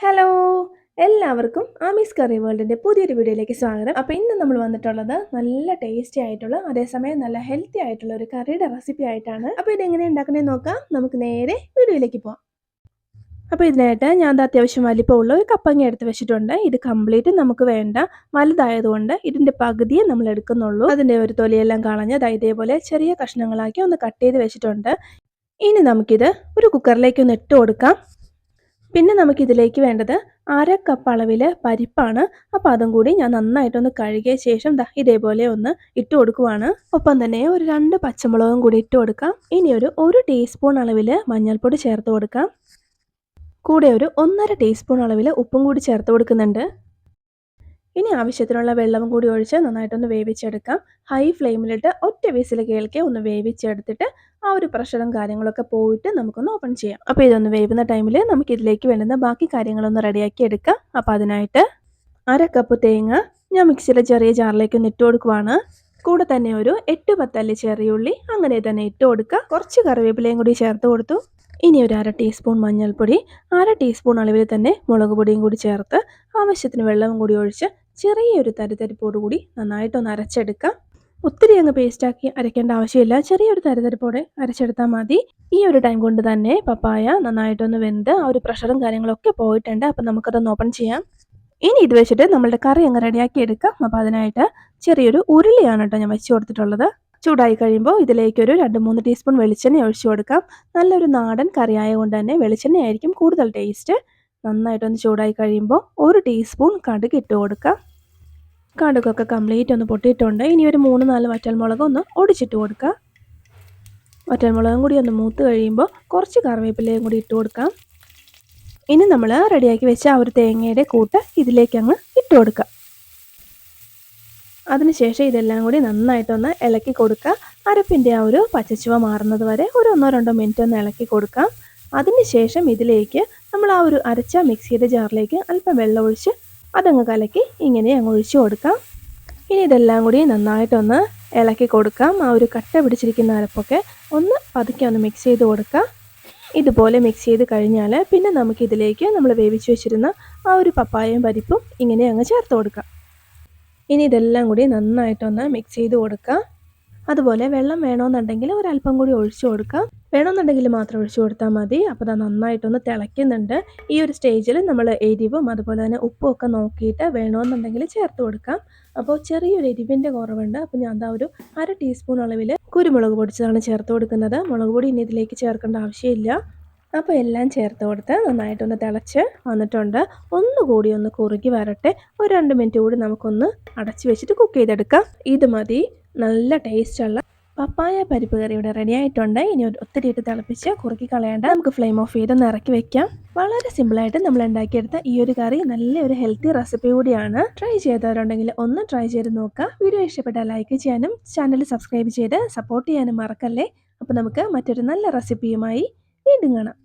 Hello എല്ലാവർക്കും ആമീസ് കറി വേൾഡിന്റെ പുതിയൊരു വീഡിയോയിലേക്ക് സ്വാഗതം. അപ്പോൾ ഇന്ന് നമ്മൾ വന്നിട്ടുള്ളത് നല്ല ടേസ്റ്റി ആയിട്ടുള്ള അതേസമയം നല്ല ഹെൽത്തി ആയിട്ടുള്ള ഒരു കറിയുടെ റെസിപ്പി ആയിട്ടാണ്. അപ്പോൾ ഇതെങ്ങനെ ഉണ്ടാക്കണമെന്ന് നോക്കാം. നമുക്ക് നേരെ വീഡിയോയിലേക്ക് പോകാം അപ്പോൾ ഇതിനായിട്ട് ഞാൻ അത് അത്യാവശ്യം വലിപ്പമുള്ള ഒരു കപ്പങ്ങ എടുത്ത് വെച്ചിട്ടുണ്ട്. ഇത് കംപ്ലീറ്റ് നമുക്ക് വേണ്ട. വലുതായതുകൊണ്ട് ഇതിന്റെ പകുതിയെ നമ്മൾ എടുക്കുന്നുള്ളൂ. അതിന്റെ ഒരു തൊലിയെല്ലാം കളഞ്ഞ് ഇതേപോലെ ചെറിയ കഷ്ണങ്ങളാക്കി ഒന്ന് കട്ട് ചെയ്ത് വെച്ചിട്ടുണ്ട്. ഇനി നമുക്കിത് ഒരു കുക്കറിലേക്ക് ഒന്ന് ഇട്ട് കൊടുക്കാം. പിന്നെ നമുക്കിതിലേക്ക് വേണ്ടത് അര കപ്പ് അളവിൽ പരിപ്പാണ്. അപ്പോൾ അതും കൂടി ഞാൻ നന്നായിട്ടൊന്ന് കഴുകിയ ശേഷം ദാ ഇതേപോലെ ഒന്ന് ഇട്ട് കൊടുക്കുവാണ്. ഒപ്പം തന്നെ ഒരു രണ്ട് പച്ചമുളകും കൂടി ഇട്ട് കൊടുക്കാം. ഇനി ഒരു ഒരു ടീസ്പൂൺ അളവിൽ മഞ്ഞൾപ്പൊടി ചേർത്ത് കൊടുക്കാം. കൂടെ ഒരു ഒന്നര ടീസ്പൂൺ അളവിൽ ഉപ്പും കൂടി ചേർത്ത് കൊടുക്കുന്നുണ്ട്. ഇനി ആവശ്യത്തിനുള്ള വെള്ളം കൂടി ഒഴിച്ച് നന്നായിട്ടൊന്ന് വേവിച്ചെടുക്കാം. ഹൈ ഫ്ലെയിമിലിട്ട് ഒറ്റ വിസിൽ കേൾക്കെ ഒന്ന് വേവിച്ചെടുത്തിട്ട് ആ ഒരു പ്രഷറും കാര്യങ്ങളൊക്കെ പോയിട്ട് നമുക്കൊന്ന് ഓപ്പൺ ചെയ്യാം. അപ്പോൾ ഇതൊന്ന് വേവുന്ന ടൈമിൽ നമുക്ക് ഇതിലേക്ക് വേണ്ടുന്ന ബാക്കി കാര്യങ്ങളൊന്ന് റെഡിയാക്കി എടുക്കാം. അപ്പോൾ അതിനായിട്ട് അര കപ്പ് തേങ്ങ ഞാൻ മിക്സിയിലെ ചെറിയ ജാറിലേക്ക് ഒന്ന് ഇട്ട് കൊടുക്കുവാണ്. കൂടെ തന്നെ ഒരു എട്ട് പത്തല്ലി ചെറിയുള്ളി അങ്ങനെ തന്നെ ഇട്ട് കൊടുക്കുക കുറച്ച് കറിവേപ്പിലയും കൂടി ചേർത്ത് കൊടുത്തു. ഇനി ഒരു അര ടീസ്പൂൺ മഞ്ഞൾപ്പൊടി അര ടീസ്പൂൺ അളവിൽ തന്നെ മുളക് പൊടിയും കൂടി ചേർത്ത് ആവശ്യത്തിന് വെള്ളവും കൂടി ഒഴിച്ച് ചെറിയൊരു തരിതരിപ്പോട് കൂടി നന്നായിട്ടൊന്ന് അരച്ചെടുക്കാം. ഒത്തിരി അങ്ങ് പേസ്റ്റാക്കി അരയ്ക്കേണ്ട ആവശ്യമില്ല. ചെറിയൊരു തരിതരിപ്പോടെ അരച്ചെടുത്താൽ മതി. ഈ ഒരു ടൈം കൊണ്ട് തന്നെ പപ്പായ നന്നായിട്ടൊന്ന് വെന്ത് ആ ഒരു പ്രഷറും കാര്യങ്ങളൊക്കെ പോയിട്ടുണ്ട്. അപ്പം നമുക്കതൊന്ന് ഓപ്പൺ ചെയ്യാം. ഇനി ഇത് വെച്ചിട്ട് നമ്മളുടെ കറി അങ്ങ് റെഡിയാക്കി എടുക്കാം. അപ്പോൾ അതിനായിട്ട് ചെറിയൊരു ഉരുളിയാണ് കേട്ടോ ഞാൻ വെച്ച് കൊടുത്തിട്ടുള്ളത്. ചൂടായി കഴിയുമ്പോൾ ഇതിലേക്ക് ഒരു രണ്ട് മൂന്ന് ടീസ്പൂൺ വെളിച്ചെണ്ണ ഒഴിച്ചു കൊടുക്കാം. നല്ലൊരു നാടൻ കറി ആയതുകൊണ്ട് തന്നെ വെളിച്ചെണ്ണ ആയിരിക്കും കൂടുതൽ ടേസ്റ്റ് നന്നായിട്ടൊന്ന് ചൂടായി കഴിയുമ്പോൾ ഒരു ടീസ്പൂൺ കടുക് ഇട്ട് കൊടുക്കാം. കടുകൊക്കെ കംപ്ലീറ്റ് ഒന്ന് പൊട്ടിയിട്ടുണ്ട്. ഇനി ഒരു മൂന്ന് നാല് വറ്റൽമുളക് ഒന്ന് ഒടിച്ചിട്ട് കൊടുക്കുക വറ്റൽമുളകും കൂടി ഒന്ന് മൂത്ത് കഴിയുമ്പോൾ കുറച്ച് കറിവേപ്പിലയും കൂടി ഇട്ട് കൊടുക്കാം. ഇനി നമ്മൾ റെഡിയാക്കി വെച്ച ആ ഒരു തേങ്ങയുടെ കൂട്ട് ഇതിലേക്ക് അങ്ങ് ഇട്ട് കൊടുക്കുക അതിനുശേഷം ഇതെല്ലാം കൂടി നന്നായിട്ടൊന്ന് ഇളക്കി കൊടുക്കുക അരപ്പിന്റെ ആ ഒരു പച്ചച്ചുവ മാറുന്നത് വരെ ഒരു ഒന്നോ രണ്ടോ മിനിറ്റ് ഒന്ന് ഇളക്കി കൊടുക്കാം. അതിനുശേഷം ഇതിലേക്ക് നമ്മൾ ആ ഒരു അരച്ച മിക്സിയുടെ ജാറിലേക്ക് അല്പം വെള്ളം ഒഴിച്ച് അതങ്ങ് കലക്കി ഇങ്ങനെ അങ്ങ് ഒഴിച്ചു കൊടുക്കാം. ഇനി ഇതെല്ലാം കൂടി നന്നായിട്ടൊന്ന് ഇളക്കി കൊടുക്കാം. ആ ഒരു കട്ട പിടിച്ചിരിക്കുന്ന അരപ്പൊക്കെ ഒന്ന് പതുക്കെ ഒന്ന് മിക്സ് ചെയ്ത് കൊടുക്കാം. ഇതുപോലെ മിക്സ് ചെയ്ത് കഴിഞ്ഞാൽ പിന്നെ നമുക്കിതിലേക്ക് നമ്മൾ വേവിച്ച് വെച്ചിരുന്ന ആ ഒരു പപ്പായയും പരിപ്പും ഇങ്ങനെ അങ്ങ് ചേർത്ത് കൊടുക്കാം. ഇനി ഇതെല്ലാം കൂടി നന്നായിട്ടൊന്ന് മിക്സ് ചെയ്ത് കൊടുക്കാം. അതുപോലെ വെള്ളം വേണമെന്നുണ്ടെങ്കിൽ ഒരല്പം കൂടി ഒഴിച്ചു കൊടുക്കാം. വേണമെന്നുണ്ടെങ്കിൽ മാത്രം ഒഴിച്ചു കൊടുത്താൽ മതി. അപ്പോൾ അത് നന്നായിട്ടൊന്ന് തിളയ്ക്കുന്നുണ്ട്. ഈ ഒരു സ്റ്റേജിൽ നമ്മൾ എരിവും അതുപോലെ തന്നെ ഉപ്പും ഒക്കെ നോക്കിയിട്ട് വേണമെന്നുണ്ടെങ്കിൽ ചേർത്ത് കൊടുക്കാം. അപ്പോൾ ചെറിയൊരു എരിവിന്റെ കുറവുണ്ട്. അപ്പോൾ ഞാൻ എന്താ ഒരു അര ടീസ്പൂൺ അളവിൽ കുരുമുളക് പൊടിച്ചതാണ് ചേർത്ത് കൊടുക്കുന്നത്. മുളക് പൊടി ഇനി ഇതിലേക്ക് ചേർക്കേണ്ട ആവശ്യമില്ല. അപ്പോൾ എല്ലാം ചേർത്ത് കൊടുത്ത് നന്നായിട്ടൊന്ന് തിളച്ച് വന്നിട്ടുണ്ട്. ഒന്നുകൂടി ഒന്ന് കുറുകി വരട്ടെ. ഒരു രണ്ട് മിനിറ്റ് കൂടി നമുക്കൊന്ന് അടച്ചു വെച്ചിട്ട് കുക്ക് ചെയ്തെടുക്കാം. ഇത് മതി. നല്ല ടേസ്റ്റുള്ള പപ്പായ പരിപ്പ് കറി ഇവിടെ റെഡി ആയിട്ടുണ്ട്. ഇനി ഒത്തിരി ഇട്ട് തിളപ്പിച്ച് കുറുക്കി കളയേണ്ട. നമുക്ക് ഫ്ലെയിം ഓഫ് ചെയ്ത് ഇറക്കി വെക്കാം. വളരെ സിമ്പിളായിട്ട് നമ്മൾ ഉണ്ടാക്കിയെടുത്ത ഈ ഒരു കറി നല്ലൊരു ഹെൽത്തി റെസിപ്പി കൂടിയാണ്. ട്രൈ ചെയ്തവരുണ്ടെങ്കിൽ ഒന്ന് ട്രൈ ചെയ്ത് നോക്കുക. വീഡിയോ ഇഷ്ടപ്പെട്ടാൽ ലൈക്ക് ചെയ്യാനും ചാനൽ സബ്സ്ക്രൈബ് ചെയ്ത് സപ്പോർട്ട് ചെയ്യാനും മറക്കല്ലേ? അപ്പോൾ നമുക്ക് മറ്റൊരു നല്ല റെസിപ്പിയുമായി വീണ്ടും കാണാം.